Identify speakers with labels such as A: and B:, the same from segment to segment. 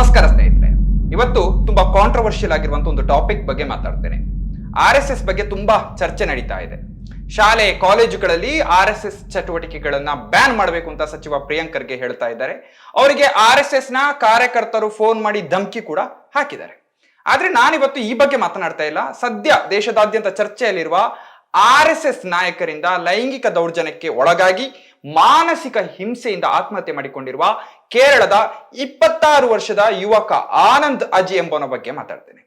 A: ನಮಸ್ಕಾರ ಸ್ನೇಹಿತರೆ. ಇವತ್ತು ತುಂಬಾ ಕಾಂಟ್ರವರ್ಷಿಯಲ್ ಆಗಿರುವಂತ ಒಂದು ಟಾಪಿಕ್ ಬಗ್ಗೆ ಮಾತಾಡ್ತೇನೆ. ಆರ್ ಎಸ್ ಎಸ್ ಬಗ್ಗೆ ತುಂಬಾ ಚರ್ಚೆ ನಡೀತಾ ಇದೆ. ಶಾಲೆ, ಕಾಲೇಜುಗಳಲ್ಲಿ ಆರ್ ಎಸ್ ಎಸ್ ಚಟುವಟಿಕೆಗಳನ್ನ ಬ್ಯಾನ್ ಮಾಡಬೇಕು ಅಂತ ಸಚಿವ ಪ್ರಿಯಾಂಕರ್ಗೆ ಹೇಳ್ತಾ ಇದ್ದಾರೆ. ಅವರಿಗೆ ಆರ್ ಎಸ್ ಎಸ್ನ ಕಾರ್ಯಕರ್ತರು ಫೋನ್ ಮಾಡಿ ಧಮಕಿ ಕೂಡ ಹಾಕಿದ್ದಾರೆ. ಆದ್ರೆ ನಾನಿವತ್ತು ಈ ಬಗ್ಗೆ ಮಾತನಾಡ್ತಾ ಇಲ್ಲ. ಸದ್ಯ ದೇಶದಾದ್ಯಂತ ಚರ್ಚೆಯಲ್ಲಿರುವ ಆರ್ ಎಸ್ ಎಸ್ ನಾಯಕರಿಂದ ಲೈಂಗಿಕ ದೌರ್ಜನ್ಯಕ್ಕೆ ಒಳಗಾಗಿ ಮಾನಸಿಕ ಹಿಂಸೆಯಿಂದ ಆತ್ಮಹತ್ಯೆ ಮಾಡಿಕೊಂಡಿರುವ ಕೇರಳದ ಇಪ್ಪತ್ತಾರು ವರ್ಷದ ಯುವಕ ಆನಂದ್ ಅಜಿ ಎಂಬವನ ಬಗ್ಗೆ ಮಾತಾಡ್ತೇನೆ.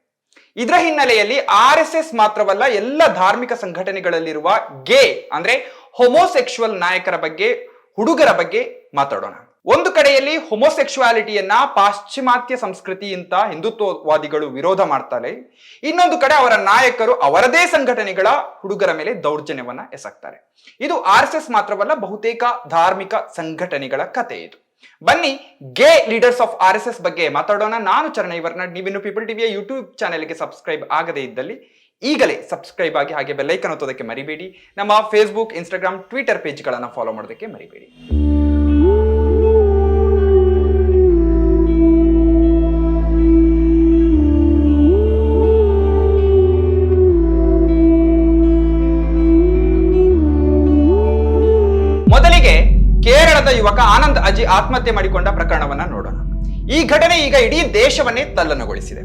A: ಇದರ ಹಿನ್ನೆಲೆಯಲ್ಲಿ ಆರ್ ಎಸ್ ಎಸ್ ಮಾತ್ರವಲ್ಲ ಎಲ್ಲ ಧಾರ್ಮಿಕ ಸಂಘಟನೆಗಳಲ್ಲಿರುವ ಗೇ ಅಂದ್ರೆ ಹೊಮೋಸೆಕ್ಷುವಲ್ ನಾಯಕರ ಬಗ್ಗೆ, ಹುಡುಗರ ಬಗ್ಗೆ ಮಾತಾಡೋಣ. ಒಂದು ಕಡೆಯಲ್ಲಿ ಹೊಮೋಸೆಕ್ಷುವಾಲಿಟಿಯನ್ನ ಪಾಶ್ಚಿಮಾತ್ಯ ಸಂಸ್ಕೃತಿ ಅಂತ ಹಿಂದುತ್ವವಾದಿಗಳು ವಿರೋಧ ಮಾಡ್ತಾರೆ. ಇನ್ನೊಂದು ಕಡೆ ಅವರ ನಾಯಕರು ಅವರದೇ ಸಂಘಟನೆಗಳ ಹುಡುಗರ ಮೇಲೆ ದೌರ್ಜನ್ಯವನ್ನ ಎಸಗ್ತಾರೆ. ಇದು ಆರ್ ಎಸ್ ಎಸ್ ಮಾತ್ರವಲ್ಲ ಬಹುತೇಕ ಧಾರ್ಮಿಕ ಸಂಘಟನೆಗಳ ಕತೆ ಇದು. ಬನ್ನಿ, gay leaders of R S S ಬಗ್ಗೆ ಮಾತಾಡೋಣ. ನಾನು ಚರಣ ಇವರ್ನಾಡ್ ನೀವಿನ್ನು ಪೀಪಲ್ ಟಿವಿಯ ಯೂಟ್ಯೂಬ್ ಚಾನೆಲ್ಗೆ ಸಬ್ಸ್ಕ್ರೈಬ್ ಆಗದೇ ಇದ್ದಲ್ಲಿ ಈಗಲೇ ಸಬ್ಸ್ಕ್ರೈಬ್ ಆಗಿ ಹಾಗೆ ಬೆಲ್ಲೈಕನ್ ಒತ್ತೋದಕ್ಕೆ ಮರಿಬೇಡಿ. ನಮ್ಮ ಫೇಸ್ಬುಕ್ ಇನ್ಸ್ಟಾಗ್ರಾಮ್ ಟ್ವಿಟರ್ ಪೇಜ್ಗಳನ್ನು ಫಾಲೋ ಮಾಡೋದಕ್ಕೆ ಮರಿಬೇಡಿ. ಯುವಕ ಆನಂದ್ ಅಜಿ ಆತ್ಮಹತ್ಯೆ ಮಾಡಿಕೊಂಡ ಪ್ರಕರಣವನ್ನ ನೋಡೋಣ. ಈ ಘಟನೆ ಈಗ ಇಡೀ ದೇಶವನ್ನೇ ತಲ್ಲಣಗೊಳಿಸಿದೆ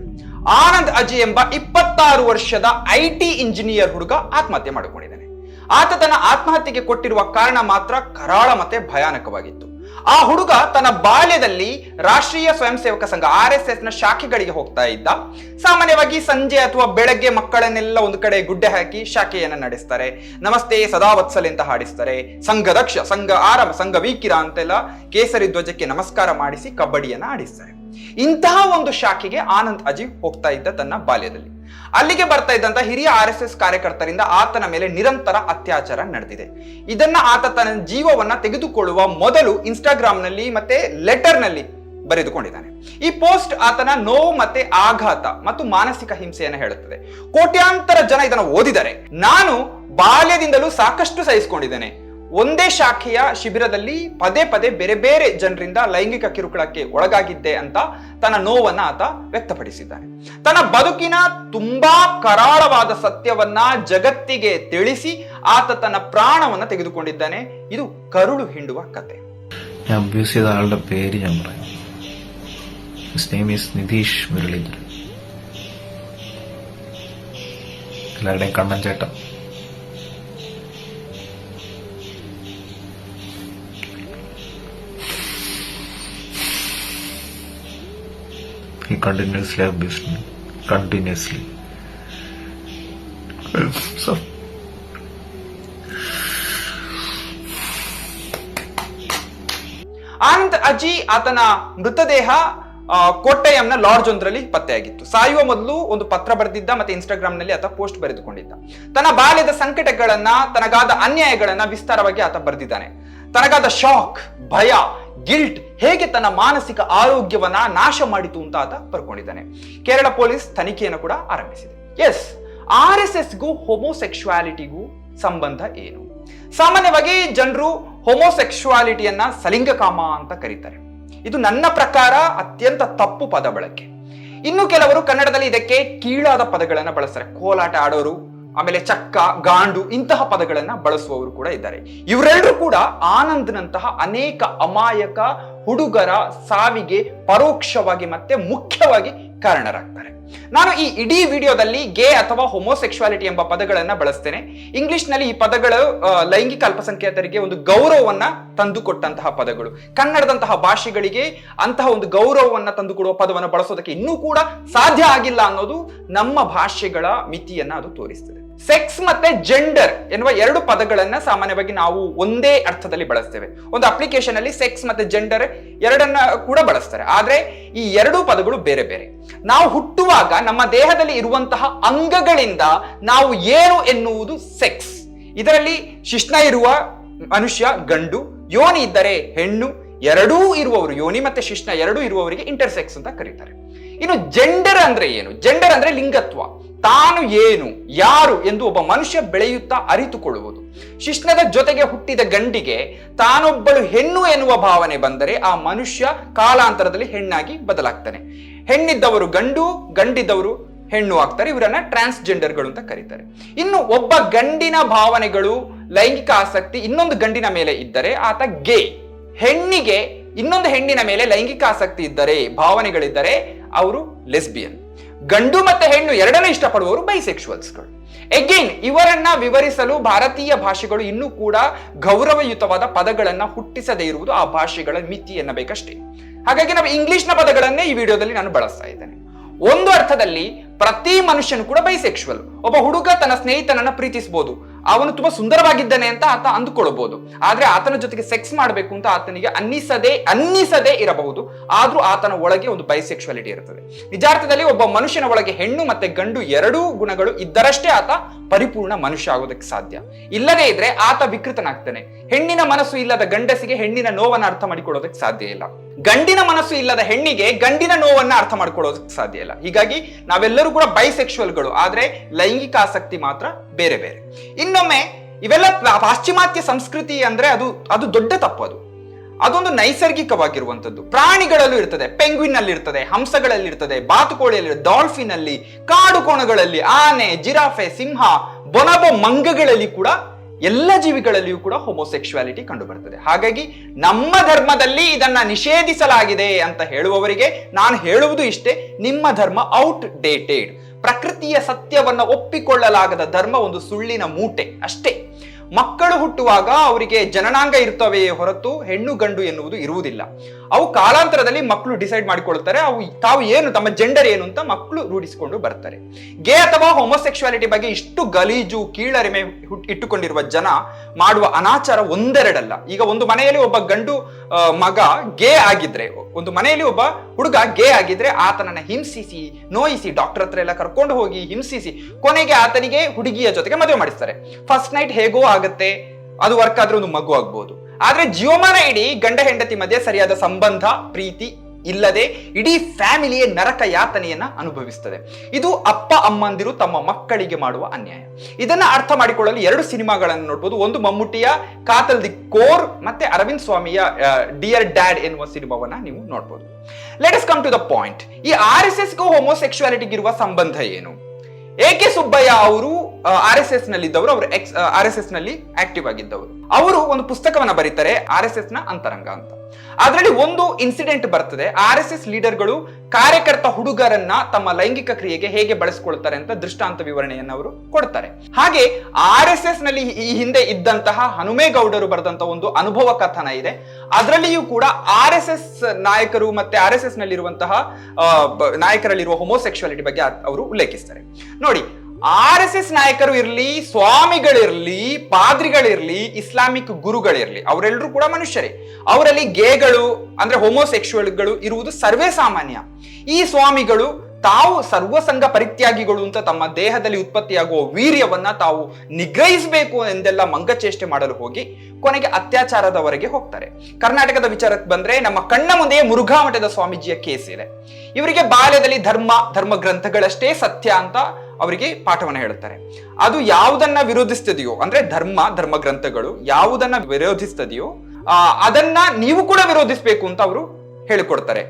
A: ಆನಂದ್ ಅಜಿ ಎಂಬ ಇಪ್ಪತ್ತಾರು ವರ್ಷದ ಐ ಟಿ ಇಂಜಿನಿಯರ್ ಹುಡುಗ ಆತ್ಮಹತ್ಯೆ ಮಾಡಿಕೊಂಡಿದ್ದಾನೆ. ಆತ ತನ್ನ ಆತ್ಮಹತ್ಯೆಗೆ ಕೊಟ್ಟಿರುವ ಕಾರಣ ಮಾತ್ರ ಕರಾಳ ಮತ್ತೆ ಭಯಾನಕವಾಗಿತ್ತು. ಆ ಹುಡುಗ ತನ್ನ ಬಾಲ್ಯದಲ್ಲಿ ರಾಷ್ಟ್ರೀಯ ಸ್ವಯಂ ಸೇವಕ ಸಂಘ ಆರ್ ಎಸ್ ಎಸ್ನ ಶಾಖೆಗಳಿಗೆ ಹೋಗ್ತಾ ಇದ್ದ. ಸಾಮಾನ್ಯವಾಗಿ ಸಂಜೆ ಅಥವಾ ಬೆಳಗ್ಗೆ ಮಕ್ಕಳನ್ನೆಲ್ಲ ಒಂದು ಕಡೆ ಗುಡ್ಡೆ ಹಾಕಿ ಶಾಖೆಯನ್ನ ನಡೆಸ್ತಾರೆ. ನಮಸ್ತೆ ಸದಾ ವತ್ಸಲ್ ಅಂತ ಹಾಡಿಸ್ತಾರೆ. ಸಂಘದಕ್ಷ ಸಂಘ ಆರಂಭ ಸಂಘ ವೀಕಿರ ಅಂತೆಲ್ಲ ಕೇಸರಿ ಧ್ವಜಕ್ಕೆ ನಮಸ್ಕಾರ ಮಾಡಿಸಿ ಕಬಡ್ಡಿಯನ್ನ ಆಡಿಸ್ತಾರೆ. ಇಂತಹ ಒಂದು ಶಾಖೆಗೆ ಆನಂದ್ ಅಜೀವ್ ಹೋಗ್ತಾ ಇದ್ದ ತನ್ನ ಬಾಲ್ಯದಲ್ಲಿ. ಅಲ್ಲಿಗೆ ಬರ್ತಾ ಇದ್ದಂತ ಹಿರಿಯ ಆರ್ ಎಸ್ ಎಸ್ ಕಾರ್ಯಕರ್ತರಿಂದ ಆತನ ಮೇಲೆ ನಿರಂತರ ಅತ್ಯಾಚಾರ ನಡೆದಿದೆ. ಇದನ್ನ ಆತ ತನ್ನ ಜೀವವನ್ನ ತೆಗೆದುಕೊಳ್ಳುವ ಮೊದಲು ಇನ್ಸ್ಟಾಗ್ರಾಮ್ನಲ್ಲಿ ಮತ್ತೆ ಲೆಟರ್ನಲ್ಲಿ ಬರೆದುಕೊಂಡಿದ್ದಾನೆ. ಈ ಪೋಸ್ಟ್ ಆತನ ನೋವು ಮತ್ತೆ ಆಘಾತ ಮತ್ತು ಮಾನಸಿಕ ಹಿಂಸೆಯನ್ನು ಹೇಳುತ್ತದೆ. ಕೋಟ್ಯಾಂತರ ಜನ ಇದನ್ನು ಓದಿದ್ದಾರೆ ನಾನು ಬಾಲ್ಯದಿಂದಲೂ ಸಾಕಷ್ಟು ಸಹಿಸಿಕೊಂಡಿದ್ದೇನೆ. ಒಂದೇ ಶಾಖೆಯ ಶಿಬಿರದಲ್ಲಿ ಪದೇ ಪದೇ ಬೇರೆ ಬೇರೆ ಜನರಿಂದ ಲೈಂಗಿಕ ಕಿರುಕುಳಕ್ಕೆ ಒಳಗಾಗಿದ್ದೆ ಅಂತ ತನ್ನ ನೋವನ್ನ ಆತ ವ್ಯಕ್ತಪಡಿಸಿದ್ದಾನೆ ತನ್ನ ಬದುಕಿನ ತುಂಬಾ ಕರಾಳವಾದ ಸತ್ಯವನ್ನ ಜಗತ್ತಿಗೆ ತಿಳಿಸಿ ಆತ ತನ್ನ ಪ್ರಾಣವನ್ನ ತೆಗೆದುಕೊಂಡಿದ್ದಾನೆ ಇದು ಕರುಳು ಹಿಂಡುವ ಕತೆ
B: ഞാൻ അബ്യൂസ് ചെയ്ത ആളുടെ പേര് ഞാൻ പറയാം his name is Nitish Muraleedharan എല്ലാവരുടെയും കണ്ണൻ ചേട്ടൻ He continuously abused me. Continuously. So,
A: Anand ಅಜ್ಜಿ ಆತನ ಮೃತದೇಹ ಕೋಟ್ಟಯಂನ ಲಾಡ್ಜ್ ಒಂದರಲ್ಲಿ ಪತ್ತೆಯಾಗಿತ್ತು ಸಾಯುವ ಮೊದಲು ಒಂದು ಪತ್ರ ಬರೆದಿದ್ದ ಮತ್ತೆ ಇನ್ಸ್ಟಾಗ್ರಾಮ್ನಲ್ಲಿ ಆತ ಪೋಸ್ಟ್ ಬರೆದುಕೊಂಡಿದ್ದ ತನ್ನ ಬಾಲ್ಯದ ಸಂಕಟಗಳನ್ನ ತನಗಾದ ಅನ್ಯಾಯಗಳನ್ನ ವಿಸ್ತಾರವಾಗಿ ಆತ ಬರೆದಿದ್ದಾನೆ ತನಗಾದ ಶಾಕ್ ಭಯ ಗಿಲ್ಟ್ ಹೇಗೆ ತನ್ನ ಮಾನಸಿಕ ಆರೋಗ್ಯವನ್ನ ನಾಶ ಮಾಡಿತು ಅಂತ ಆತ ಬರ್ಕೊಂಡಿದ್ದಾನೆ ಕೇರಳ ಪೊಲೀಸ್ ತನಿಖೆಯನ್ನು ಕೂಡ ಆರಂಭಿಸಿದೆ. ಎಸ್ ಆರ್ ಎಸ್ ಎಸ್ಗೂ ಹೋಮೋಸೆಕ್ಷುವಾಲಿಟಿಗೂ ಸಂಬಂಧ ಏನು? ಸಾಮಾನ್ಯವಾಗಿ ಜನರು ಹೋಮೋಸೆಕ್ಷುವಾಲಿಟಿಯನ್ನ ಸಲಿಂಗಕಾಮ ಅಂತ ಕರೀತಾರೆ. ಇದು ನನ್ನ ಪ್ರಕಾರ ಅತ್ಯಂತ ತಪ್ಪು ಪದ ಬಳಕೆ ಇನ್ನು ಕೆಲವರು ಕನ್ನಡದಲ್ಲಿ ಇದಕ್ಕೆ ಕೀಳಾದ ಪದಗಳನ್ನ ಬಳಸ್ತಾರೆ. ಕೋಲಾಟ ಆಡೋರು ಆಮೇಲೆ ಚಕ್ಕ, ಗಾಂಡು ಇಂತಹ ಪದಗಳನ್ನ ಬಳಸುವವರು ಕೂಡ ಇದ್ದಾರೆ. ಇವರೆಲ್ಲರೂ ಕೂಡ ಆನಂದ್ನಂತಹ ಅನೇಕ ಅಮಾಯಕ, ಹುಡುಗರ ಸಾವಿಗೆ ಪರೋಕ್ಷವಾಗಿ ಮತ್ತೆ ಮುಖ್ಯವಾಗಿ ಕಾರಣರಾಗ್ತಾರೆ. ನಾನು ಈ ಇಡೀ ವಿಡಿಯೋದಲ್ಲಿ ಗೇ ಅಥವಾ ಹೋಮೋಸೆಕ್ಷುವಾಲಿಟಿ ಎಂಬ ಪದಗಳನ್ನ ಬಳಸ್ತೇನೆ. ಇಂಗ್ಲಿಷ್ನಲ್ಲಿ ಈ ಪದಗಳು ಲೈಂಗಿಕ ಅಲ್ಪಸಂಖ್ಯಾತರಿಗೆ ಒಂದು ಗೌರವವನ್ನ ತಂದುಕೊಟ್ಟಂತಹ ಪದಗಳು. ಕನ್ನಡದಂತಹ ಭಾಷೆಗಳಿಗೆ ಅಂತಹ ಒಂದು ಗೌರವವನ್ನ ತಂದುಕೊಡುವ ಪದವನ್ನು ಬಳಸೋದಕ್ಕೆ ಇನ್ನೂ ಕೂಡ ಸಾಧ್ಯ ಆಗಿಲ್ಲ ಅನ್ನೋದು ನಮ್ಮ ಭಾಷೆಗಳ ಮಿತಿಯನ್ನ ಅದು ತೋರಿಸ್ತದೆ. ಸೆಕ್ಸ್ ಮತ್ತೆ ಜೆಂಡರ್ ಎನ್ನುವ ಎರಡು ಪದಗಳನ್ನ ಸಾಮಾನ್ಯವಾಗಿ ನಾವು ಒಂದೇ ಅರ್ಥದಲ್ಲಿ ಬಳಸ್ತೇವೆ. ಒಂದು ಅಪ್ಲಿಕೇಶನ್ ಅಲ್ಲಿ ಸೆಕ್ಸ್ ಮತ್ತೆ ಜೆಂಡರ್ ಎರಡನ್ನ ಕೂಡ ಬಳಸ್ತಾರೆ. ಆದ್ರೆ ಈ ಎರಡೂ ಪದಗಳು ಬೇರೆ ಬೇರೆ. ನಾವು ಹುಟ್ಟುವಾಗ ನಮ್ಮ ದೇಹದಲ್ಲಿ ಇರುವಂತಹ ಅಂಗಗಳಿಂದ ನಾವು ಏನು ಎನ್ನುವುದು ಸೆಕ್ಸ್. ಇದರಲ್ಲಿ ಶಿಶ್ನ ಇರುವ ಮನುಷ್ಯ, ಗಂಡು, ಯೋನಿ ಇದ್ದರೆ ಹೆಣ್ಣು, ಎರಡೂ ಇರುವವರು, ಯೋನಿ ಮತ್ತೆ ಶಿಶ್ನ ಎರಡೂ ಇರುವವರಿಗೆ ಇಂಟರ್ಸೆಕ್ಸ್ ಅಂತ ಕರೀತಾರೆ. ಇನ್ನು ಜೆಂಡರ್ ಅಂದ್ರೆ ಏನು? ಜೆಂಡರ್ ಅಂದ್ರೆ ಲಿಂಗತ್ವ. ತಾನು ಏನು, ಯಾರು ಎಂದು ಒಬ್ಬ ಮನುಷ್ಯ ಬೆಳೆಯುತ್ತಾ ಅರಿತುಕೊಳ್ಳುವುದು. ಶಿಷ್ಣದ ಜೊತೆಗೆ ಹುಟ್ಟಿದ ಗಂಡಿಗೆ ತಾನೊಬ್ಬಳು ಹೆಣ್ಣು ಎನ್ನುವ ಭಾವನೆ ಬಂದರೆ ಆ ಮನುಷ್ಯ ಕಾಲಾಂತರದಲ್ಲಿ ಹೆಣ್ಣಾಗಿ ಬದಲಾಗ್ತಾನೆ. ಹೆಣ್ಣಿದ್ದವರು ಗಂಡು, ಗಂಡಿದ್ದವರು ಹೆಣ್ಣು ಆಗ್ತಾರೆ, ಇವರನ್ನ ಟ್ರಾನ್ಸ್ಜೆಂಡರ್ಗಳು ಅಂತ ಕರೀತಾರೆ. ಇನ್ನು ಒಬ್ಬ ಗಂಡಿನ ಭಾವನೆಗಳು, ಲೈಂಗಿಕ ಆಸಕ್ತಿ ಇನ್ನೊಂದು ಗಂಡಿನ ಮೇಲೆ ಇದ್ದರೆ ಆತ ಗೇ. ಹೆಣ್ಣಿಗೆ ಇನ್ನೊಂದು ಹೆಣ್ಣಿನ ಮೇಲೆ ಲೈಂಗಿಕ ಆಸಕ್ತಿ ಇದ್ದರೆ, ಭಾವನೆಗಳಿದ್ದರೆ ಅವರು ಲೆಸ್ಬಿಯನ್ ಗಂಡು ಮತ್ತೆ ಹೆಣ್ಣು ಎರಡನ್ನೂ ಇಷ್ಟಪಡುವವರು ಬೈಸೆಕ್ಷುವಲ್ಸ್ಗಳು ಎಗೇನ್ ಇವರನ್ನ ವಿವರಿಸಲು ಭಾರತೀಯ ಭಾಷೆಗಳು ಇನ್ನೂ ಕೂಡ ಗೌರವಯುತವಾದ ಪದಗಳನ್ನ ಹುಟ್ಟಿಸದೇ ಇರುವುದು ಆ ಭಾಷೆಗಳ ಮಿತಿ ಎನ್ನಬೇಕಷ್ಟೇ. ಹಾಗಾಗಿ ನಾವು ಇಂಗ್ಲಿಷ್ನ ಪದಗಳನ್ನೇ ಈ ವಿಡಿಯೋದಲ್ಲಿ ನಾನು ಬಳಸ್ತಾ ಇದ್ದೇನೆ. ಒಂದು ಅರ್ಥದಲ್ಲಿ ಪ್ರತಿ ಮನುಷ್ಯನು ಕೂಡ ಬೈಸೆಕ್ಷುವಲ್ ಒಬ್ಬ ಹುಡುಗ ತನ್ನ ಸ್ನೇಹಿತನನ್ನ ಪ್ರೀತಿಸಬಹುದು ಅವನು ತುಂಬಾ ಸುಂದರವಾಗಿದ್ದಾನೆ ಅಂತ ಆತ ಅಂದುಕೊಳ್ಳಬಹುದು. ಆದ್ರೆ ಆತನ ಜೊತೆಗೆ ಸೆಕ್ಸ್ ಮಾಡಬೇಕು ಅಂತ ಆತನಿಗೆ ಅನ್ನಿಸದೆ, ಅನ್ನಿಸದೇ ಇರಬಹುದು. ಆದ್ರೂ ಆತನ ಒಳಗೆ ಒಂದು ಬೈಸೆಕ್ಷುವಾಲಿಟಿ ಇರುತ್ತದೆ ನಿಜಾರ್ಥದಲ್ಲಿ ಒಬ್ಬ ಮನುಷ್ಯನ ಒಳಗೆ ಹೆಣ್ಣು ಮತ್ತೆ ಗಂಡು ಎರಡೂ ಗುಣಗಳು ಇದ್ದರಷ್ಟೇ ಆತ ಪರಿಪೂರ್ಣ ಮನುಷ್ಯ ಆಗೋದಕ್ಕೆ ಸಾಧ್ಯ. ಇಲ್ಲದೇ ಇದ್ರೆ ಆತ ವಿಕೃತನಾಗ್ತಾನೆ. ಹೆಣ್ಣಿನ ಮನಸ್ಸು ಇಲ್ಲದ ಗಂಡಸಿಗೆ ಹೆಣ್ಣಿನ ನೋವನ್ನ ಅರ್ಥ ಮಾಡಿಕೊಳ್ಳೋದಕ್ಕೆ ಸಾಧ್ಯ ಇಲ್ಲ. ಗಂಡಿನ ಮನಸ್ಸು ಇಲ್ಲದ ಹೆಣ್ಣಿಗೆ ಗಂಡಿನ ನೋವನ್ನ ಅರ್ಥ ಮಾಡ್ಕೊಳ್ಳೋದಕ್ಕೆ ಸಾಧ್ಯ ಇಲ್ಲ. ಹೀಗಾಗಿ ನಾವೆಲ್ಲರೂ ಕೂಡ ಬೈಸೆಕ್ಷುವಲ್ಗಳು ಆದ್ರೆ ಲೈಂಗಿಕ ಆಸಕ್ತಿ ಮಾತ್ರ ಬೇರೆ ಬೇರೆ. ಇನ್ನೊಮ್ಮೆ ಇವೆಲ್ಲ ಪಾಶ್ಚಿಮಾತ್ಯ ಸಂಸ್ಕೃತಿ ಅಂದ್ರೆ ಅದು ಅದು ದೊಡ್ಡ ತಪ್ಪು ಅದು. ಅದೊಂದು ನೈಸರ್ಗಿಕವಾಗಿರುವಂಥದ್ದು. ಪ್ರಾಣಿಗಳಲ್ಲೂ ಇರ್ತದೆ ಪೆಂಗ್ವಿನ್ ಅಲ್ಲಿ ಇರ್ತದೆ, ಹಂಸಗಳಲ್ಲಿ ಇರ್ತದೆ, ಬಾತುಕೋಳಿಯಲ್ಲಿ ಡಾಲ್ಫಿನ್ ಅಲ್ಲಿ ಕಾಡು ಕೋಣಗಳಲ್ಲಿ ಆನೆ, ಜಿರಾಫೆ, ಸಿಂಹ, ಬೊನಬೊ, ಮಂಗಗಳಲ್ಲಿ ಕೂಡ ಎಲ್ಲ ಜೀವಿಗಳಲ್ಲಿಯೂ ಕೂಡ ಹೋಮೋಸೆಕ್ಷುವಾಲಿಟಿ ಕಂಡು ಬರ್ತದೆ ಹಾಗಾಗಿ ನಮ್ಮ ಧರ್ಮದಲ್ಲಿ ಇದನ್ನ ನಿಷೇಧಿಸಲಾಗಿದೆ ಅಂತ ಹೇಳುವವರಿಗೆ ನಾನು ಹೇಳುವುದು ಇಷ್ಟೇ, ನಿಮ್ಮ ಧರ್ಮ ಔಟ್ ಡೇಟೆಡ್ ಪ್ರಕೃತಿಯ ಸತ್ಯವನ್ನ ಒಪ್ಪಿಕೊಳ್ಳಲಾಗದ ಧರ್ಮ ಒಂದು ಸುಳ್ಳಿನ ಮೂಟೆ ಅಷ್ಟೇ. ಮಕ್ಕಳು ಹುಟ್ಟುವಾಗ ಅವರಿಗೆ ಜನನಾಂಗ ಇರ್ತವೆಯೇ ಹೊರತು ಹೆಣ್ಣು ಗಂಡು ಎನ್ನುವುದು ಇರುವುದಿಲ್ಲ. ಅವು ಕಾಲಾಂತರದಲ್ಲಿ ಮಕ್ಕಳು ಡಿಸೈಡ್ ಮಾಡಿಕೊಳ್ತಾರೆ. ಅವು ತಾವು ಏನು, ತಮ್ಮ ಜೆಂಡರ್ ಏನು ಅಂತ ಮಕ್ಕಳು ರೂಢಿಸಿಕೊಂಡು ಬರ್ತಾರೆ. ಗೇ ಅಥವಾ ಹೋಮೋಸೆಕ್ಷುವಾಲಿಟಿ ಬಗ್ಗೆ ಇಷ್ಟು ಗಲೀಜು, ಕೀಳರಿಮೆ ಇಟ್ಟುಕೊಂಡಿರುವ ಜನ ಮಾಡುವ ಅನಾಚಾರ ಒಂದೆರಡಲ್ಲ. ಈಗ ಒಂದು ಮನೆಯಲ್ಲಿ ಒಬ್ಬ ಗಂಡು ಮಗ ಗೇ ಆಗಿದ್ರೆ, ಒಂದು ಮನೆಯಲ್ಲಿ ಒಬ್ಬ ಹುಡುಗ ಗೇ ಆಗಿದ್ರೆ ಆತನನ್ನ ಹಿಂಸಿಸಿ, ನೋಯಿಸಿ ಡಾಕ್ಟರ್ ಹತ್ರ ಎಲ್ಲ ಕರ್ಕೊಂಡು ಹೋಗಿ ಹಿಂಸಿಸಿ, ಕೊನೆಗೆ ಆತನಿಗೆ ಹುಡುಗಿಯ ಜೊತೆಗೆ ಮದುವೆ ಮಾಡಿಸ್ತಾರೆ. ಫಸ್ಟ್ ನೈಟ್ ಹೇಗೋ ಆಗುತ್ತೆ, ಅದು ವರ್ಕ್ ಆದ್ರೆ ಒಂದು ಮಗು ಆಗ್ಬೋದು. ಆದ್ರೆ ಜೀವಮಾನ ಇಡೀ ಗಂಡ ಹೆಂಡತಿ ಮಧ್ಯೆ ಸರಿಯಾದ ಸಂಬಂಧ, ಪ್ರೀತಿ ಇಲ್ಲದೆ ಇಡೀ ಫ್ಯಾಮಿಲಿಯ ನರಕ ಯಾತನೆಯನ್ನ ಅನುಭವಿಸ್ತದೆ. ಇದು ಅಪ್ಪ ಅಮ್ಮಂದಿರು ತಮ್ಮ ಮಕ್ಕಳಿಗೆ ಮಾಡುವ ಅನ್ಯಾಯ. ಇದನ್ನ ಅರ್ಥ ಮಾಡಿಕೊಳ್ಳಲು ಎರಡು ಸಿನಿಮಾಗಳನ್ನು ನೋಡ್ಬೋದು. ಒಂದು ಮಮ್ಮುಟ್ಟಿಯ ಕಾತಲ್ ದಿ ಕೋರ್ ಮತ್ತೆ ಅರವಿಂದ್ ಸ್ವಾಮಿಯ ಡಿಯರ್ ಡ್ಯಾಡ್ ಎನ್ನುವ ಸಿನಿಮಾವನ್ನ ನೀವು ನೋಡ್ಬೋದು. Let us come to the point ಈ ಆರ್ ಎಸ್ ಎಸ್ಗೂ ಹೋಮೋಸೆಕ್ಸುಯಾಲಿಟಿಗಿರುವ ಸಂಬಂಧ ಏನು? ಎ ಕೆ ಸುಬ್ಬಯ್ಯ ಅವರು ಆರ್ ಎಸ್ ಎಸ್ನಲ್ಲಿ ಇದ್ದವರು ಅವರು ಎಕ್ಸ್ ಆರ್ ಎಸ್ ಎಸ್ನಲ್ಲಿ ಆಕ್ಟಿವ್ ಆಗಿದ್ದವರು. ಅವರು ಒಂದು ಪುಸ್ತಕವನ್ನ ಬರೀತಾರೆ ಆರ್ ಎಸ್ ಎಸ್ನ ಅಂತರಂಗ ಅಂತ. ಅದರಲ್ಲಿ ಒಂದು ಇನ್ಸಿಡೆಂಟ್ ಬರ್ತದೆ. ಆರ್ ಎಸ್ ಎಸ್ ಲೀಡರ್ಗಳು ಕಾರ್ಯಕರ್ತ ಹುಡುಗರನ್ನ ತಮ್ಮ ಲೈಂಗಿಕ ಕ್ರಿಯೆಗೆ ಹೇಗೆ ಬಳಸ್ಕೊಳ್ತಾರೆ ಅಂತ ದೃಷ್ಟಾಂತ ವಿವರಣೆಯನ್ನು ಅವರು ಕೊಡ್ತಾರೆ. ಹಾಗೆ ಆರ್ ಎಸ್ ಎಸ್ನಲ್ಲಿ ಈ ಹಿಂದೆ ಇದ್ದಂತಹ ಹನುಮೇಗೌಡರು ಬರೆದಂತಹ ಒಂದು ಅನುಭವ ಕಥನ ಇದೆ. ಅದರಲ್ಲಿಯೂ ಕೂಡ ಆರ್ ಎಸ್ ಎಸ್ ನಾಯಕರು ಮತ್ತೆ ಆರ್ ಎಸ್ ಎಸ್ ನಲ್ಲಿರುವಂತಹ ನಾಯಕರಲ್ಲಿರುವ ಹೋಮೋಸೆಕ್ಷುವಾಲಿಟಿ ಬಗ್ಗೆ ಅವರು ಉಲ್ಲೇಖಿಸ್ತಾರೆ. ನೋಡಿ ಆರ್ ಎಸ್ ಎಸ್ ನಾಯಕರು ಇರಲಿ, ಸ್ವಾಮಿಗಳಿರ್ಲಿ, ಪಾದ್ರಿಗಳಿರ್ಲಿ, ಇಸ್ಲಾಮಿಕ್ ಗುರುಗಳಿರ್ಲಿ ಅವರೆಲ್ಲರೂ ಕೂಡ ಮನುಷ್ಯರೇ. ಅವರಲ್ಲಿ ಗೇಗಳು, ಅಂದ್ರೆ ಹೋಮೋಸೆಕ್ಷುವಲ್ಗಳು ಇರುವುದು ಸರ್ವೇ ಸಾಮಾನ್ಯ. ಈ ಸ್ವಾಮಿಗಳು ತಾವು ಸರ್ವಸಂಗ ಪರಿತ್ಯಾಗಿಗಳು ಅಂತ ತಮ್ಮ ದೇಹದಲ್ಲಿ ಉತ್ಪತ್ತಿಯಾಗುವ ವೀರ್ಯವನ್ನ ತಾವು ನಿಗ್ರಹಿಸಬೇಕು ಎಂದೆಲ್ಲ ಮಂಗಚೇಷ್ಟೆ ಮಾಡಲು ಹೋಗಿ ಕೊನೆಗೆ ಅತ್ಯಾಚಾರದವರೆಗೆ ಹೋಗ್ತಾರೆ. ಕರ್ನಾಟಕದ ವಿಚಾರಕ್ಕೆ ಬಂದ್ರೆ ನಮ್ಮ ಕಣ್ಣ ಮುಂದೆಯೇ ಮುರುಘಾ ಮಠದ ಸ್ವಾಮೀಜಿಯ ಕೇಸ್ ಇದೆ. ಇವರಿಗೆ ಬಾಲ್ಯದಲ್ಲಿ ಧರ್ಮ ಧರ್ಮ ಗ್ರಂಥಗಳಷ್ಟೇ ಸತ್ಯ ಅಂತ ಅವರಿಗೆ ಪಾಠವನ್ನು ಹೇಳುತ್ತಾರೆ. ಅದು ಯಾವುದನ್ನ ವಿರೋಧಿಸ್ತದೆಯೋ, ಅಂದ್ರೆ ಧರ್ಮ ಧರ್ಮ ಗ್ರಂಥಗಳು ಯಾವುದನ್ನ ವಿರೋಧಿಸ್ತದೆಯೋ ಅದನ್ನ ನೀವು ಕೂಡ ವಿರೋಧಿಸಬೇಕು ಅಂತ ಅವರು ಹೇಳಿಕೊಡ್ತಾರೆ.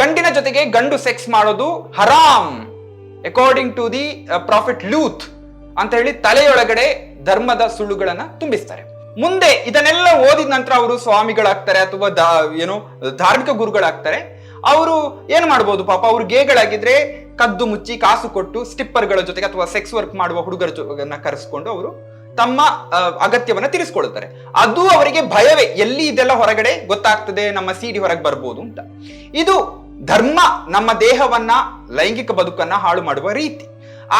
A: ಗಂಡಿನ ಜೊತೆಗೆ ಗಂಡು ಸೆಕ್ಸ್ ಮಾಡೋದು ಹರಾಮ್ according to the prophet Lut ಅಂತ ಹೇಳಿ ತಲೆಯೊಳಗಡೆ ಧರ್ಮದ ಸುಳ್ಳುಗಳನ್ನ ತುಂಬಿಸ್ತಾರೆ. ಮುಂದೆ ಇದನ್ನೆಲ್ಲ ಓದಿದ ನಂತರ ಅವರು ಸ್ವಾಮಿಗಳಾಗ್ತಾರೆ ಅಥವಾ ಏನು, ಧಾರ್ಮಿಕ ಗುರುಗಳಾಗ್ತಾರೆ. ಅವರು ಏನು ಮಾಡ್ಬೋದು ಪಾಪ, ಅವ್ರು ಗೇಗಳಾಗಿದ್ರೆ ಕದ್ದು ಮುಚ್ಚಿ ಕಾಸು ಕೊಟ್ಟು ಸ್ಟಿಪ್ಪರ್ಗಳ ಜೊತೆಗೆ ಅಥವಾ ಸೆಕ್ಸ್ ವರ್ಕ್ ಮಾಡುವ ಹುಡುಗರ ಜೊತೆಗೆ ಕರೆಸ್ಕೊಂಡು ಅವರು ತಮ್ಮ ಅಗತ್ಯವನ್ನ ತೀರಿಸ್ಕೊಳ್ತಾರೆ ಅದು ಅವರಿಗೆ ಭಯವೇ. ಎಲ್ಲಿ ಇದೆಲ್ಲ ಹೊರಗಡೆ ಗೊತ್ತಾಗ್ತದೆ? ನಮ್ಮ ಸಿಡಿ ಹೊರಗೆ ಬರ್ಬೋದು ಅಂತ. ಇದು ಧರ್ಮ, ನಮ್ಮ ದೇಹವನ್ನ, ಲೈಂಗಿಕ ಬದುಕನ್ನ ಹಾಳು ಮಾಡುವ ರೀತಿ.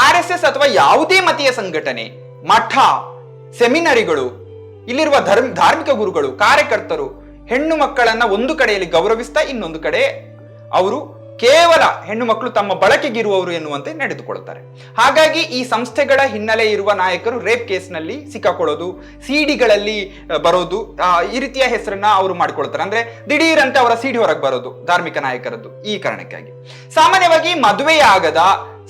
A: ಆರ್ ಎಸ್ ಎಸ್ ಅಥವಾ ಯಾವುದೇ ಮತೀಯ ಸಂಘಟನೆ, ಮಠ, ಸೆಮಿನರಿಗಳು, ಇಲ್ಲಿರುವ ಧರ್ಮ, ಧಾರ್ಮಿಕ ಗುರುಗಳು, ಕಾರ್ಯಕರ್ತರು, ಹೆಣ್ಣು ಮಕ್ಕಳನ್ನ ಒಂದು ಕಡೆಯಲ್ಲಿ ಗೌರವಿಸ್ತಾ ಇನ್ನೊಂದು ಕಡೆ ಅವರು ಕೇವಲ ಹೆಣ್ಣು ಮಕ್ಕಳು ತಮ್ಮ ಬಳಕೆಗಿರುವವರು ಎನ್ನುವಂತೆ ನಡೆದುಕೊಳ್ಳುತ್ತಾರೆ. ಹಾಗಾಗಿ ಈ ಸಂಸ್ಥೆಗಳ ಹಿನ್ನೆಲೆ ಇರುವ ನಾಯಕರು ರೇಪ್ ಕೇಸ್ನಲ್ಲಿ ಸಿಕ್ಕಾಕೊಳ್ಳೋದು, ಸಿಡಿಗಳಲ್ಲಿ ಬರೋದು ಈ ರೀತಿಯ ಹೆಸರನ್ನ ಅವರು ಮಾಡಿಕೊಳ್ತಾರೆ ಅಂದ್ರೆ ದಿಢೀರಂತೆ ಅವರ ಸಿಡಿ ಹೊರಗೆ ಬರೋದು ಧಾರ್ಮಿಕ ನಾಯಕರದ್ದು ಈ ಕಾರಣಕ್ಕಾಗಿ. ಸಾಮಾನ್ಯವಾಗಿ ಮದುವೆಯಾಗದ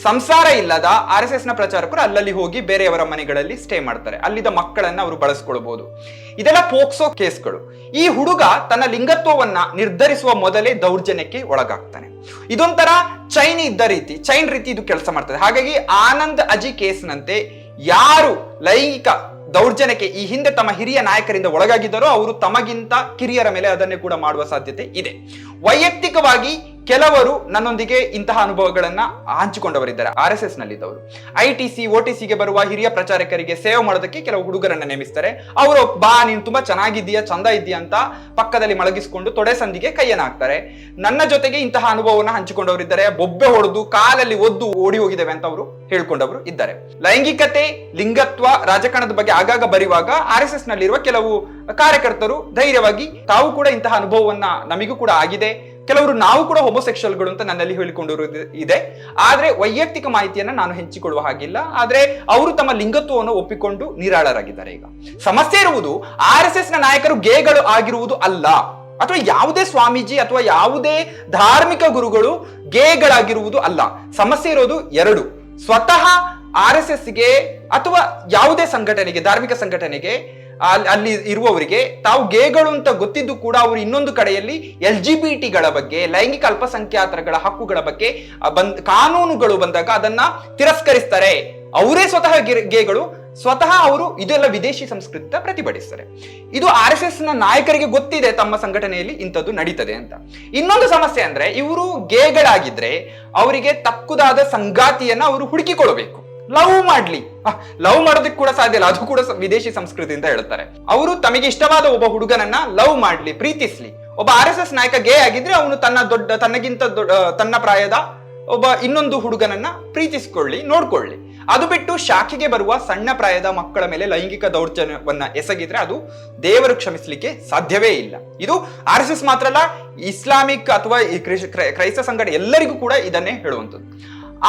A: ಸಂಸಾರ ಇಲ್ಲದ ಆರ್ ಎಸ್ ಎಸ್ನ ಪ್ರಚಾರಕರು ಅಲ್ಲಲ್ಲಿ ಹೋಗಿ ಬೇರೆಯವರ ಮನೆಗಳಲ್ಲಿ ಸ್ಟೇ ಮಾಡ್ತಾರೆ. ಅಲ್ಲಿದ್ದ ಮಕ್ಕಳನ್ನ ಅವರು ಬಳಸ್ಕೊಳ್ಬಹುದು ಇದೆಲ್ಲ ಪೋಕ್ಸೋ ಕೇಸ್ಗಳು. ಈ ಹುಡುಗ ತನ್ನ ಲಿಂಗತ್ವವನ್ನ ನಿರ್ಧರಿಸುವ ಮೊದಲೇ ದೌರ್ಜನ್ಯಕ್ಕೆ ಒಳಗಾಗ್ತಾನೆ. ಇದೊಂಥರ ಚೈನ್ ಇದ್ದ ರೀತಿ ಚೈನ್ ರೀತಿ ಇದು ಕೆಲಸ ಮಾಡ್ತದೆ. ಹಾಗಾಗಿ ಆನಂದ್ ಅಜಿ ಕೇಸ್ನಂತೆ ಯಾರು ಲೈಂಗಿಕ ದೌರ್ಜನ್ಯಕ್ಕೆ ಈ ಹಿಂದೆ ತಮ್ಮ ಹಿರಿಯ ನಾಯಕರಿಂದ ಒಳಗಾಗಿದ್ದಾರೋ, ಅವರು ತಮಗಿಂತ ಕಿರಿಯರ ಮೇಲೆ ಅದನ್ನೇ ಕೂಡ ಮಾಡುವ ಸಾಧ್ಯತೆ ಇದೆ. ವೈಯಕ್ತಿಕವಾಗಿ ಕೆಲವರು ನನ್ನೊಂದಿಗೆ ಇಂತಹ ಅನುಭವಗಳನ್ನ ಹಂಚಿಕೊಂಡವರಿದ್ದಾರೆ R S S ನಲ್ಲಿದ್ದವರು. I T C O T ಸಿಗೆ ಬರುವ ಹಿರಿಯ ಪ್ರಚಾರಕರಿಗೆ ಸೇವೆ ಮಾಡೋದಕ್ಕೆ ಕೆಲವು ಹುಡುಗರನ್ನ ನೇಮಿಸ್ತಾರೆ. ಅವರು, ಬಾ, ನೀನು ತುಂಬಾ ಚೆನ್ನಾಗಿದ್ದೀಯಾ, ಚಂದ ಇದೆಯಾ ಅಂತ ಪಕ್ಕದಲ್ಲಿ ಮಲಗಿಸಿಕೊಂಡು ತೊಡೆ ಸಂದಿಗೆ ಕೈಯನ್ನ ಹಾಕ್ತಾರೆ. ನನ್ನ ಜೊತೆಗೆ ಇಂತಹ ಅನುಭವವನ್ನ ಹಂಚಿಕೊಂಡವರಿದ್ದಾರೆ. ಬೊಬ್ಬೆ ಹೊಡೆದು, ಕಾಲಲ್ಲಿ ಒದ್ದು ಓಡಿ ಹೋಗಿದ್ದೇವೆ ಅಂತ ಅವರು ಹೇಳ್ಕೊಂಡವರು ಇದ್ದಾರೆ. ಲೈಂಗಿಕತೆ, ಲಿಂಗತ್ವ, ರಾಜಕಾರಣದ ಬಗ್ಗೆ ಆಗಾಗ ಬರೆಯುವಾಗ ಆರ್ ಎಸ್ ಎಸ್ ನಲ್ಲಿರುವ ಕೆಲವು ಕಾರ್ಯಕರ್ತರು ಧೈರ್ಯವಾಗಿ ತಾವು ಕೂಡ ಇಂತಹ ಅನುಭವವನ್ನ ನಮಿಗೂ ಕೂಡ ಆಗಿದೆ. ಕೆಲವರು ನಾವು ಕೂಡ ಹೋಮೋಸೆಕ್ಷಲ್ಗಳು ಅಂತ ನನ್ನಲ್ಲಿ ಹೇಳಿಕೊಂಡಿರುವುದು ಇದೆ ಆದ್ರೆ ವೈಯಕ್ತಿಕ ಮಾಹಿತಿಯನ್ನ ನಾನು ಹೆಂಚಿಕೊಳ್ಳುವ ಹಾಗಿಲ್ಲ. ಆದ್ರೆ ಅವರು ತಮ್ಮ ಲಿಂಗತ್ವವನ್ನು ಒಪ್ಪಿಕೊಂಡು ನಿರಾಳರಾಗಿದ್ದಾರೆ ಈಗ. ಸಮಸ್ಯೆ ಇರುವುದು ಆರ್ ಎಸ್ ಎಸ್ ನಾಯಕರು ಗೇಗಳು ಆಗಿರುವುದು ಅಲ್ಲ. ಅಥವಾ ಯಾವುದೇ ಸ್ವಾಮೀಜಿ ಅಥವಾ ಯಾವುದೇ ಧಾರ್ಮಿಕ ಗುರುಗಳು ಗೇಗಳಾಗಿರುವುದು ಅಲ್ಲ. ಸಮಸ್ಯೆ ಇರೋದು ಎರಡು. ಸ್ವತಃ ಆರ್ ಎಸ್ ಎಸ್ಗೆ ಅಥವಾ ಯಾವುದೇ ಸಂಘಟನೆಗೆ, ಧಾರ್ಮಿಕ ಸಂಘಟನೆಗೆ ಅಲ್ಲಿ ಇರುವವರಿಗೆ ತಾವು ಗೇಗಳು ಅಂತ ಗೊತ್ತಿದ್ದು ಕೂಡ ಅವರು ಇನ್ನೊಂದು ಕಡೆಯಲ್ಲಿ ಎಲ್ ಜಿ ಬಿ ಟಿಗಳ ಬಗ್ಗೆ, ಲೈಂಗಿಕ ಅಲ್ಪಸಂಖ್ಯಾತರಗಳ ಹಕ್ಕುಗಳ ಬಗ್ಗೆ ಬಂದ್, ಕಾನೂನುಗಳು ಬಂದಾಗ ಅದನ್ನ ತಿರಸ್ಕರಿಸ್ತಾರೆ. ಅವರೇ ಸ್ವತಃ ಗೇಗಳು, ಸ್ವತಃ ಅವರು ಇದೆಲ್ಲ ವಿದೇಶಿ ಸಂಸ್ಕೃತಿ ಪ್ರತಿಭಟಿಸ್ತಾರೆ. ಇದು ಆರ್ ಎಸ್ ಎಸ್ನ ನಾಯಕರಿಗೆ ಗೊತ್ತಿದೆ ತಮ್ಮ ಸಂಘಟನೆಯಲ್ಲಿ ಇಂಥದ್ದು ನಡೀತದೆ ಅಂತ. ಇನ್ನೊಂದು ಸಮಸ್ಯೆ ಅಂದ್ರೆ ಇವರು ಗೇಗಳಾಗಿದ್ರೆ ಅವರಿಗೆ ತಕ್ಕುದಾದ ಸಂಗಾತಿಯನ್ನ ಅವರು ಹುಡುಕಿಕೊಳ್ಬೇಕು ಲವ್ ಮಾಡ್ಲಿ. ಲವ್ ಮಾಡೋದಕ್ಕೆ ಕೂಡ ಸಾಧ್ಯ ಇಲ್ಲ. ಅದು ಕೂಡ ವಿದೇಶಿ ಸಂಸ್ಕೃತಿ ಅಂತ ಹೇಳ್ತಾರೆ ಅವರು ತಮಗೆ ಇಷ್ಟವಾದ ಒಬ್ಬ ಹುಡುಗನನ್ನ ಲವ್ ಮಾಡ್ಲಿ, ಪ್ರೀತಿಸ್ಲಿ. ಒಬ್ಬ ಆರ್ ಎಸ್ ಎಸ್ ನಾಯಕ ಗೇ ಆಗಿದ್ರೆ ಅವನು ತನ್ನ ದೊಡ್ಡ, ತನ್ನಗಿಂತ ದೊಡ್ಡ ತನ್ನ ಪ್ರಾಯದ ಒಬ್ಬ ಇನ್ನೊಂದು ಹುಡುಗನನ್ನ ಪ್ರೀತಿಸ್ಕೊಳ್ಳಿ, ನೋಡ್ಕೊಳ್ಳಿ. ಅದು ಬಿಟ್ಟು ಶಾಖೆಗೆ ಬರುವ ಸಣ್ಣ ಪ್ರಾಯದ ಮಕ್ಕಳ ಮೇಲೆ ಲೈಂಗಿಕ ದೌರ್ಜನ್ಯವನ್ನ ಎಸಗಿದ್ರೆ ಅದು ದೇವರು ಕ್ಷಮಿಸಲಿಕ್ಕೆ ಸಾಧ್ಯವೇ ಇಲ್ಲ. ಇದು ಆರ್ ಎಸ್ ಎಸ್ ಮಾತ್ರ ಅಲ್ಲ, ಇಸ್ಲಾಮಿಕ್ ಅಥವಾ ಕ್ರೈಸ್ತ ಸಂಘಟನೆ ಎಲ್ಲರಿಗೂ ಕೂಡ ಇದನ್ನೇ ಹೇಳುವಂಥದ್ದು.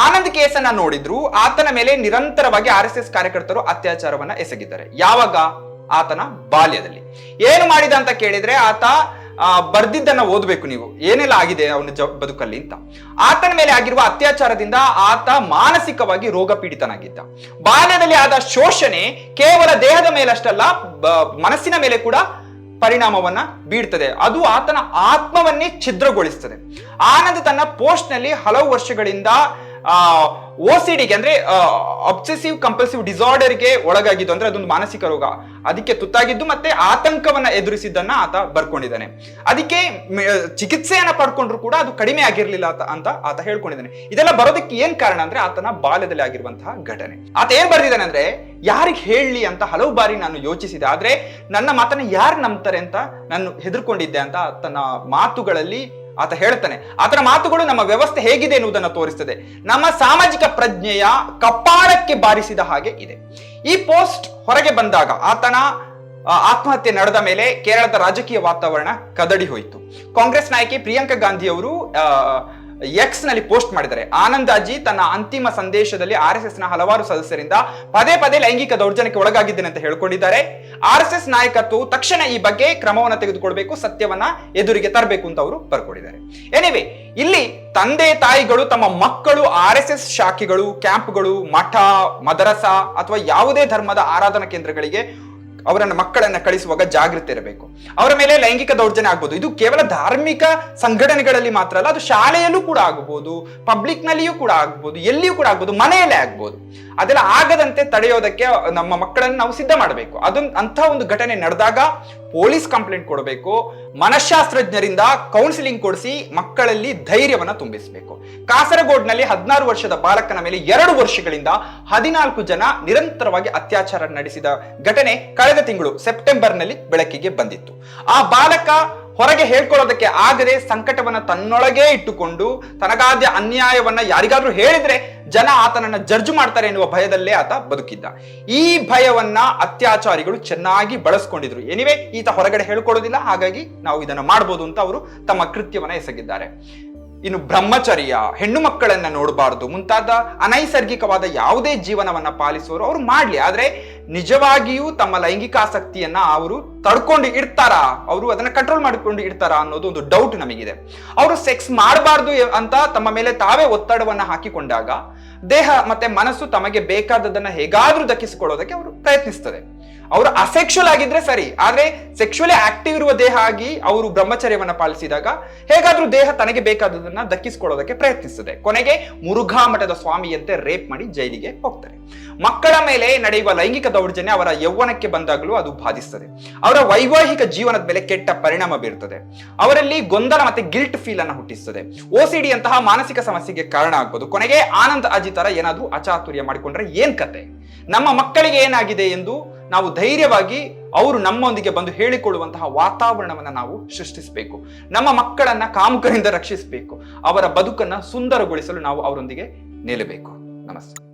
A: ಆನಂದ್ ಕೇಸನ್ನ ನೋಡಿದ್ರು, ಆತನ ಮೇಲೆ ನಿರಂತರವಾಗಿ ಆರ್ ಎಸ್ ಎಸ್ ಕಾರ್ಯಕರ್ತರು ಅತ್ಯಾಚಾರವನ್ನ ಎಸಗಿದ್ದಾರೆ. ಯಾವಾಗ? ಆತನ ಬಾಲ್ಯದಲ್ಲಿ. ಏನು ಮಾಡಿದ ಅಂತ ಕೇಳಿದ್ರೆ ಆತ ಬರ್ದಿದ್ದನ್ನ ಓದಬೇಕು ನೀವು. ಏನೆಲ್ಲ ಆಗಿದೆ ಅವನ ಜ, ಬದುಕಲ್ಲಿ ಅಂತ. ಆತನ ಮೇಲೆ ಆಗಿರುವ ಅತ್ಯಾಚಾರದಿಂದ ಆತ ಮಾನಸಿಕವಾಗಿ ರೋಗ ಪೀಡಿತನಾಗಿದ್ದ ಬಾಲ್ಯದಲ್ಲಿ ಆದ ಶೋಷಣೆ ಕೇವಲ ದೇಹದ ಮೇಲಷ್ಟಲ್ಲ ಮನಸ್ಸಿನ ಮೇಲೆ ಕೂಡ ಪರಿಣಾಮವನ್ನ ಬೀಳ್ತದೆ. ಅದು ಆತನ ಆತ್ಮವನ್ನೇ ಛಿದ್ರಗೊಳಿಸ್ತದೆ. ಆನಂದ್ ತನ್ನ ಪೋಸ್ಟ್ನಲ್ಲಿ ಹಲವು ವರ್ಷಗಳಿಂದ ಓಸಿಡಿಗೆ ಅಂದ್ರೆ ಅಬ್ಸೆಸಿವ್ ಕಂಪಲ್ಸಿವ್ ಡಿಸಾರ್ಡರ್ಗೆ ಒಳಗಾಗಿದ್ದು ಅಂದ್ರೆ ಅದೊಂದು ಮಾನಸಿಕ ರೋಗ. ಅದಕ್ಕೆ ತುತ್ತಾಗಿದ್ದು ಮತ್ತೆ ಆತಂಕವನ್ನ ಎದುರಿಸಿದ್ದನ್ನ ಆತ ಬರ್ಕೊಂಡಿದ್ದಾನೆ. ಅದಕ್ಕೆ ಚಿಕಿತ್ಸೆಯನ್ನ ಪಡ್ಕೊಂಡ್ರು ಕೂಡ ಅದು ಕಡಿಮೆ ಆಗಿರ್ಲಿಲ್ಲ ಆತ ಅಂತ ಆತ ಹೇಳ್ಕೊಂಡಿದ್ದಾನೆ. ಇದೆಲ್ಲ ಬರೋದಕ್ಕೆ ಏನ್ ಕಾರಣ ಅಂದ್ರೆ ಆತನ ಬಾಲ್ಯದಲ್ಲಿ ಆಗಿರುವಂತಹ ಘಟನೆ. ಆತ ಏನ್ ಬರ್ದಿದ್ದಾನೆ ಅಂದ್ರೆ, ಯಾರಿಗೆ ಹೇಳಲಿ ಅಂತ ಹಲವು ಬಾರಿ ನಾನು ಯೋಚಿಸಿದೆ. ಆದ್ರೆ ನನ್ನ ಮಾತನ್ನ ಯಾರು ನಂಬ್ತಾರೆ ಅಂತ ನಾನು ಹೆದರ್ಕೊಂಡಿದ್ದೆ ಅಂತ ತನ್ನ ಮಾತುಗಳಲ್ಲಿ ಆತ ಹೇಳ್ತಾನೆ ಆತನ ಮಾತುಗಳು ನಮ್ಮ ವ್ಯವಸ್ಥೆ ಹೇಗಿದೆ ಎನ್ನುವುದನ್ನು ತೋರಿಸ್ತದೆ. ನಮ್ಮ ಸಾಮಾಜಿಕ ಪ್ರಜ್ಞೆಯ ಕಪಾಳಕ್ಕೆ ಬಾರಿಸಿದ ಹಾಗೆ ಇದೆ. ಈ ಪೋಸ್ಟ್ ಹೊರಗೆ ಬಂದಾಗ ಆತನ ಆತ್ಮಹತ್ಯೆ ನಡೆದ ಮೇಲೆ ಕೇರಳದ ರಾಜಕೀಯ ವಾತಾವರಣ ಕದಡಿ ಹೋಯಿತು. ಕಾಂಗ್ರೆಸ್ ನಾಯಕಿ ಪ್ರಿಯಾಂಕಾ ಗಾಂಧಿ ಅವರು ಎಕ್ಸ್ನಲ್ಲಿ ಪೋಸ್ಟ್ ಮಾಡಿದ್ದಾರೆ. ಆನಂದಾಜಿ ತನ್ನ ಅಂತಿಮ ಸಂದೇಶದಲ್ಲಿ ಆರ್ ಎಸ್ ಎಸ್ನ ಹಲವಾರು ಸದಸ್ಯರಿಂದ ಪದೇ ಪದೇ ಲೈಂಗಿಕ ದೌರ್ಜನ್ಯಕ್ಕೆ ಒಳಗಾಗಿದ್ದೇನೆ ಅಂತ ಹೇಳ್ಕೊಂಡಿದ್ದಾರೆ. ಆರ್ ಎಸ್ ಎಸ್ ನಾಯಕತ್ವವು ತಕ್ಷಣ ಈ ಬಗ್ಗೆ ಕ್ರಮವನ್ನ ತೆಗೆದುಕೊಳ್ಬೇಕು, ಸತ್ಯವನ್ನ ಎದುರಿಗೆ ತರಬೇಕು ಅಂತ ಅವರು ಬರ್ಕೊಂಡಿದ್ದಾರೆ. ಎನಿವೆ ಇಲ್ಲಿ ತಂದೆ ತಾಯಿಗಳು ತಮ್ಮ ಮಕ್ಕಳು ಆರ್ ಎಸ್ ಎಸ್ ಶಾಖೆಗಳು, ಕ್ಯಾಂಪ್ಗಳು, ಮಠ, ಮದರಸ ಅಥವಾ ಯಾವುದೇ ಧರ್ಮದ ಆರಾಧನಾ ಕೇಂದ್ರಗಳಿಗೆ ಅವರನ್ನ ಮಕ್ಕಳನ್ನ ಕಳಿಸುವಾಗ ಜಾಗೃತಿ ಇರಬೇಕು. ಅವರ ಮೇಲೆ ಲೈಂಗಿಕ ದೌರ್ಜನ್ಯ ಆಗ್ಬೋದು. ಇದು ಕೇವಲ ಧಾರ್ಮಿಕ ಸಂಘಟನೆಗಳಲ್ಲಿ ಮಾತ್ರ ಅಲ್ಲ, ಅದು ಶಾಲೆಯಲ್ಲೂ ಕೂಡ ಆಗ್ಬೋದು ಪಬ್ಲಿಕ್ ನಲ್ಲಿಯೂ ಕೂಡ ಆಗ್ಬೋದು, ಎಲ್ಲಿಯೂ ಕೂಡ ಆಗ್ಬೋದು, ಮನೆಯಲ್ಲೇ ಆಗ್ಬೋದು. ಅದೆಲ್ಲ ಆಗದಂತೆ ತಡೆಯೋದಕ್ಕೆ ನಮ್ಮ ಮಕ್ಕಳನ್ನು ನಾವು ಸಿದ್ಧ ಮಾಡಬೇಕು. ಅದೊಂದು ಅಂತ ಒಂದು ಘಟನೆ ನಡೆದಾಗ ಪೊಲೀಸ್ ಕಂಪ್ಲೇಂಟ್ ಕೊಡಬೇಕು ಮನಃಶಾಸ್ತ್ರಜ್ಞರಿಂದ ಕೌನ್ಸಿಲಿಂಗ್ ಕೊಡಿಸಿ ಮಕ್ಕಳಲ್ಲಿ ಧೈರ್ಯವನ್ನ ತುಂಬಿಸಬೇಕು. ಕಾಸರಗೋಡ್ನಲ್ಲಿ ಹದಿನಾರು ವರ್ಷದ ಬಾಲಕನ ಮೇಲೆ ಎರಡು ವರ್ಷಗಳಿಂದ ಹದಿನಾಲ್ಕು ಜನ ನಿರಂತರವಾಗಿ ಅತ್ಯಾಚಾರ ನಡೆಸಿದ ಘಟನೆ ಕಳೆದ ತಿಂಗಳು ಸೆಪ್ಟೆಂಬರ್ನಲ್ಲಿ ಬೆಳಕಿಗೆ ಬಂದಿತ್ತು. ಆ ಬಾಲಕ ಹೊರಗೆ ಹೇಳ್ಕೊಳ್ಳೋದಕ್ಕೆ ಆಗದೆ ಸಂಕಟವನ್ನ ತನ್ನೊಳಗೇ ಇಟ್ಟುಕೊಂಡು ತನಗಾದ ಅನ್ಯಾಯವನ್ನ ಯಾರಿಗಾದ್ರೂ ಹೇಳಿದ್ರೆ ಜನ ಆತನನ್ನ ಜಡ್ಜ್ ಮಾಡ್ತಾರೆ ಎನ್ನುವ ಭಯದಲ್ಲೇ ಆತ ಬದುಕಿದ್ದ. ಈ ಭಯವನ್ನ ಅತ್ಯಾಚಾರಿಗಳು ಚೆನ್ನಾಗಿ ಬಳಸ್ಕೊಂಡಿದ್ರು. ಎನಿವೆ ಈತ ಹೊರಗಡೆ ಹೇಳ್ಕೊಳ್ಳೋದಿಲ್ಲ. ಹಾಗಾಗಿ ನಾವು ಇದನ್ನ ಮಾಡ್ಬೋದು ಅಂತ ಅವರು ತಮ್ಮ ಕೃತ್ಯವನ್ನ ಎಸಗಿದ್ದಾರೆ. ಇನ್ನು ಬ್ರಹ್ಮಚರ್ಯ, ಹೆಣ್ಣು ಮಕ್ಕಳನ್ನ ನೋಡಬಾರ್ದು, ಮುಂತಾದ ಅನೈಸರ್ಗಿಕವಾದ ಯಾವುದೇ ಜೀವನವನ್ನ ಪಾಲಿಸುವರು ಅವ್ರು ಮಾಡ್ಲಿ. ಆದ್ರೆ ನಿಜವಾಗಿಯೂ ತಮ್ಮ ಲೈಂಗಿಕ ಆಸಕ್ತಿಯನ್ನ ಅವರು ತಡ್ಕೊಂಡು ಇಡ್ತಾರಾ? ಅವರು ಅದನ್ನ ಕಂಟ್ರೋಲ್ ಮಾಡಿಕೊಂಡು ಇಡ್ತಾರಾ ಅನ್ನೋದು ಒಂದು ಡೌಟ್ ನಮಗಿದೆ. ಅವರು ಸೆಕ್ಸ್ ಮಾಡಬಾರ್ದು ಅಂತ ತಮ್ಮ ಮೇಲೆ ತಾವೇ ಒತ್ತಡವನ್ನ ಹಾಕಿಕೊಂಡಾಗ ದೇಹ ಮತ್ತೆ ಮನಸ್ಸು ತಮಗೆ ಬೇಕಾದದನ್ನ ಹೇಗಾದ್ರೂ ದಕ್ಕಿಸಿಕೊಳ್ಳೋದಕ್ಕೆ ಅವರು ಪ್ರಯತ್ನಿಸ್ತದೆ. ಅವರು ಅಸೆಕ್ಷುವಲ್ ಆಗಿದ್ರೆ ಸರಿ, ಆದ್ರೆ ಸೆಕ್ಷುವಲಿ ಆಕ್ಟಿವ್ ಇರುವ ದೇಹ ಆಗಿ ಅವರು ಬ್ರಹ್ಮಚರ್ಯವನ್ನ ಪಾಲಿಸಿದಾಗ ಹೇಗಾದ್ರೂ ದೇಹ ತನಗೆ ಬೇಕಾದದನ್ನ ದಕ್ಕಿಸಿಕೊಳ್ಳೋದಕ್ಕೆ ಪ್ರಯತ್ನಿಸುತ್ತದೆ. ಕೊನೆಗೆ ಮುರುಘಾ ಮಠದ ಸ್ವಾಮಿಯಂತೆ ರೇಪ್ ಮಾಡಿ ಜೈಲಿಗೆ ಹೋಗ್ತಾರೆ. ಮಕ್ಕಳ ಮೇಲೆ ನಡೆಯುವ ಲೈಂಗಿಕ ದೌರ್ಜನ್ಯ ಅವರ ಯೌವನಕ್ಕೆ ಬಂದಾಗಲೂ ಅದು ಬಾಧಿಸುತ್ತದೆ ಅವರ ವೈವಾಹಿಕ ಜೀವನದ ಮೇಲೆ ಕೆಟ್ಟ ಪರಿಣಾಮ ಬೀರುತ್ತದೆ ಅವರಲ್ಲಿ ಗೊಂದಲ ಮತ್ತೆ ಗಿಲ್ಟ್ ಫೀಲ್ ಅನ್ನ ಹುಟ್ಟಿಸ್ತದೆ. ಓಸಿಡಿ ಅಂತಹ ಮಾನಸಿಕ ಸಮಸ್ಯೆಗೆ ಕಾರಣ ಆಗ್ಬೋದು. ಕೊನೆಗೆ ಆನಂದ್ ಅಜಿತರ ಏನಾದ್ರೂ ಅಚಾತುರ್ಯ ಮಾಡಿಕೊಂಡ್ರೆ ಏನ್ ಕತೆ? ನಮ್ಮ ಮಕ್ಕಳಿಗೆ ಏನಾಗಿದೆ ಎಂದು ನಾವು ಧೈರ್ಯವಾಗಿ ಅವರು ನಮ್ಮೊಂದಿಗೆ ಬಂದು ಹೇಳಿಕೊಳ್ಳುವಂತಹ ವಾತಾವರಣವನ್ನು ನಾವು ಸೃಷ್ಟಿಸಬೇಕು. ನಮ್ಮ ಮಕ್ಕಳನ್ನ ಕಾಮುಕರಿಂದ ರಕ್ಷಿಸಬೇಕು. ಅವರ ಬದುಕನ್ನ ಸುಂದರಗೊಳಿಸಲು ನಾವು ಅವರೊಂದಿಗೆ ನಿಲ್ಲಬೇಕು. ನಮಸ್ತೆ.